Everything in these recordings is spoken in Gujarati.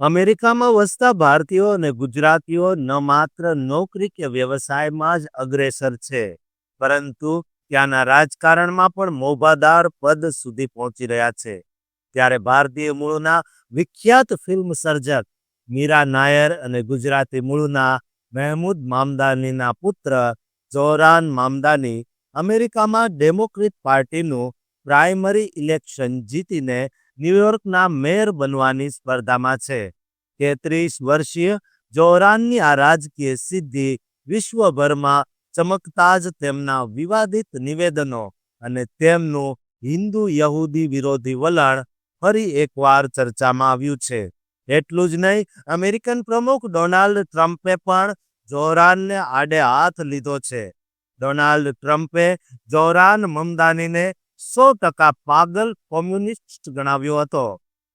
અમેરિકામાં વસતા ભારતીયો અને ગુજરાતીઓ ન માત્ર નોકરી કે વ્યવસાયમાં જ અગ્રેસર છે, પરંતુ ત્યાંના રાજકારણમાં પણ મોભાદાર પદ સુધી પહોંચી રહ્યા છે. ત્યારે ભારતીય મૂળના વિખ્યાત ફિલ્મ સર્જક મીરા નાયર અને ગુજરાતી મૂળના મહેમૂદ મામદાનીના પુત્ર જોરાન મામદાની અમેરિકામાં ડેમોક્રેટ પાર્ટીનું પ્રાઇમરી ઇલેક્શન જીતીને ન્યુયોર્કના મેયર બનવાની સ્પર્ધામાં છે. તેત્રીસ વર્ષીય જોરાનની આ રાજકીય સિદ્ધિ વિશ્વભરમાં ચમકતા જ તેમના વિવાદિત નિવેદનો અને તેમનું હિન્દુ યહૂદી વિરોધી વલણ ફરી એકવાર ચર્ચામાં આવ્યું છે. એટલું જ નહીં, અમેરિકન પ્રમુખ ડોનાલ્ડ ટ્રમ્પે પણ જોરાનને આડે હાથ લીધો છે. ડોનાલ્ડ ટ્રમ્પે જોરાન મમદાનીને સો ટકા પાગલ કોમ્યુનિસ્ટ ગણાવ્યો હતો.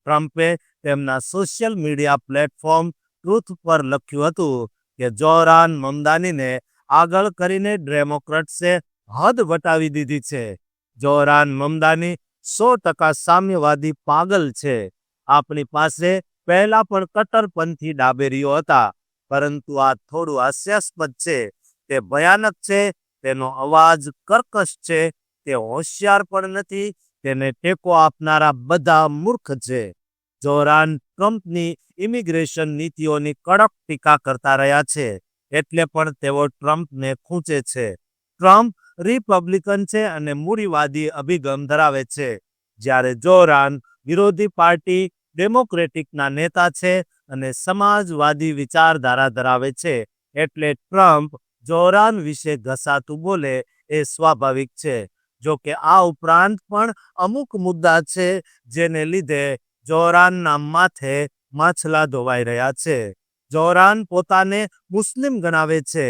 ટ્રમ્પે તેમના સોશિયલ મીડિયા પ્લેટફોર્મ ટ્રુથ પર લખ્યું હતું કે જોરાન મમદાનીને આગળ કરીને ડેમોક્રેટ્સે હદ વટાવી દીધી છે. જોરાન મમદાની સો ટકા સામ્યવાદી પાગલ છે. આપણી પાસે પહેલા પણ કટ્ટરપંથી ડાબેરીઓ હતા, પરંતુ આ થોડું હાસ્યાસ્પદ છે. તે ભયાનક છે, તેનો અવાજ કર્કશ છે તે હોશિયાર પણ નથી, તેને ટેકો આપનારા બધા મૂર્ખ છે. જોરાન ટ્રમ્પની ઇમિગ્રેશન નીતિઓની કડક ટીકા કરતા રહ્યા છે, એટલે પણ તેઓ ટ્રમ્પને ખૂંચે છે. ટ્રમ્પ રિપબ્લિકન છે અને મૂડીવાદી અભિગમ ધરાવે છે. જ્યારે જોરાન વિરોધી પાર્ટી ડેમોક્રેટિકના નેતા છે અને સમાજવાદી વિચારધારા ધરાવે છે, એટલે ટ્રમ્પ જોરાન વિશે ઘસાતું બોલે એ સ્વાભાવિક છે. જો કે આ ઉપરાંત પણ અમુક મુદ્દા છે જેને લીધે જોરાનના માથે માછલા ધોવાઈ રહ્યા છે. જોરાન પોતાને મુસ્લિમ ગણાવે છે.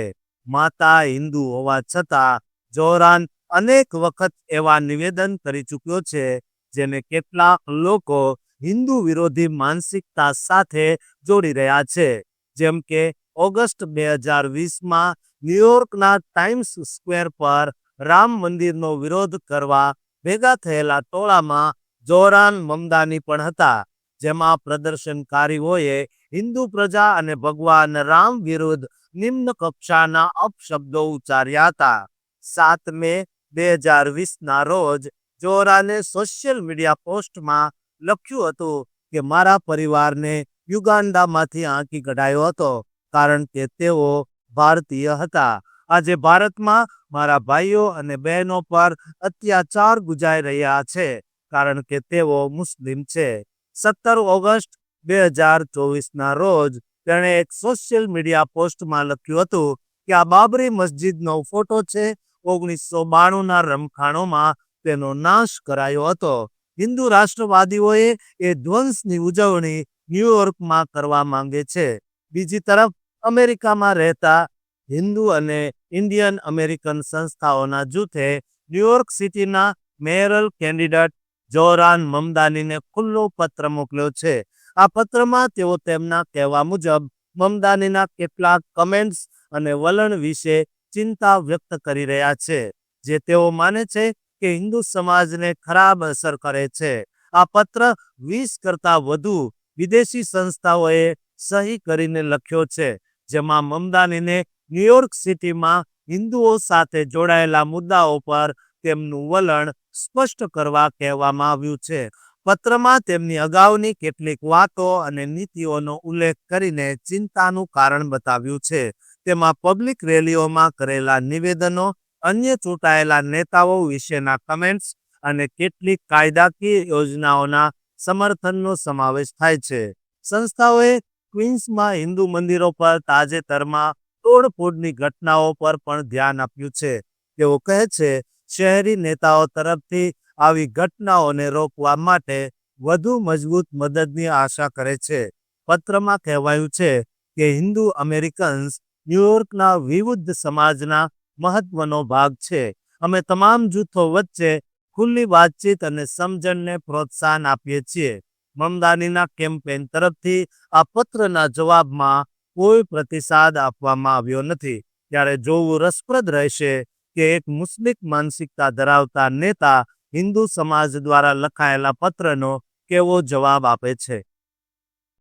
માતા હિન્દુ હોવા છતાં જોરાન અનેક વખત એવા નિવેદન કરી ચૂક્યો છે જેને કેટલાક લોકો હિન્દુ વિરોધી માનસિકતા સાથે જોડી રહ્યા છે. જેમ કે ઓગસ્ટ બે હજાર વીસમાં ન્યુયોર્કના ટાઈમ્સ સ્ક્વેર પર રામ મંદિરનો વિરોધ કરવા ભેગા થયેલા ટોળામાં જોરાન મમદાની પણ હતા, જેમાં પ્રદર્શનકારીઓએ હિન્દુ પ્રજા અને ભગવાન રામ વિરુદ્ધ નિમ્ન કક્ષાના અપશબ્દો ઉચ્ચાર્યા હતા. સાત મે બે હજાર વીસના રોજ જોરાને સોશિયલ મીડિયા પોસ્ટમાં લખ્યું હતું કે, મારા પરિવારને યુગાન્ડામાંથી આંકી કઢાયો હતો, કારણ કે તેઓ ભારતીય હતા. આજે ભારતમાં મારા ભાઈઓ અને બહેનો પર અત્યાચાર ગુજાઈ રહ્યા છે, કારણ કે તેઓ મુસ્લિમ છે. સત્તર ઓગસ્ટ બે હજાર ચોવીસના રોજ તેણે એક સોશિયલ મીડિયા પોસ્ટમાં લખ્યું હતું કે આ બાબરી મસ્જિદનો ફોટો છે. ઓગણીસો બાણુંના રમખાણોમાં તેનો નાશ કરાયો હતો. હિન્દુ રાષ્ટ્રવાદીઓએ એ ધ્વંસની ઉજવણી ન્યુયોર્કમાં કરવા માંગે છે. બીજી તરફ અમેરિકામાં રહેતા હિન્દુ અને ઇન્ડિયન અમેરિકન સંસ્થાઓના જૂથે ન્યુયોર્ક સિટીના મેયરલ કેન્ડિડેટ જોરાન મમદાનીને ખુલ્લો પત્ર મોકલ્યો છે. આ પત્રમાં તેઓ તેમના કહેવા મુજબ મમદાનીના કેટલાક કમેન્ટ્સ અને વલણ વિશે ચિંતા વ્યક્ત કરી રહ્યા છે, જે તેઓ માને છે કે હિન્દુ સમાજને ખરાબ અસર કરે છે. આ પત્ર વીસ કરતા વધુ વિદેશી સંસ્થાઓએ સહી કરીને લખ્યો છે, જેમાં મમદાનીને ન્યુયોર્ક સિટીમાં હિન્દુઓ સાથે જોડાયેલા મુદ્દાઓ પર તેમનું વલણ સ્પષ્ટ કરવા કહેવામાં આવ્યું છે. પત્રમાં તેમની અગાઉની કેટલીક વાતો અને નીતિઓનો ઉલ્લેખ કરીને ચિંતાનું કારણ બતાવ્યું છે. તેમાં પબ્લિક રેલીઓમાં કરેલા નિવેદનો, અન્ય ચૂંટાયેલા નેતાઓ વિશેના કમેન્ટ્સ અને કેટલીક કાયદાકીય યોજનાઓના સમર્થનનો સમાવેશ થાય છે. સંસ્થાઓએ ક્વીન્સમાં હિન્દુ મંદિરો પર તાજેતરમાં તોડફોડની ઘટનાઓ પર પણ ધ્યાન આપ્યું છે. તેઓ કહે છે, શહેરી નેતાઓ તરફથી આવી ઘટનાઓને રોકવા માટે વધુ મજબૂત મદદની આશા કરે છે. પત્રમાં કહેવાયું છે કે હિન્દુ અમેરિકન્સ ન્યુયોર્કના વિવિધ સમાજના મહત્વનો ભાગ છે. અમે તમામ જૂથો વચ્ચે ખુલ્લી વાતચીત અને સમજણને પ્રોત્સાહન આપીએ છીએ. મમદાનીના કેમ્પેન તરફથી આ પત્રના જવાબમાં કોઈ પ્રતિસાદ આપવામાં આવ્યો નથી. ત્યારે જોવું રસપ્રદ રહેશે કે એક મુસ્લિમ માનસિકતા ધરાવતા નેતા હિન્દુ સમાજ દ્વારા લખાયેલા પત્રનો કેવો જવાબ આપે છે.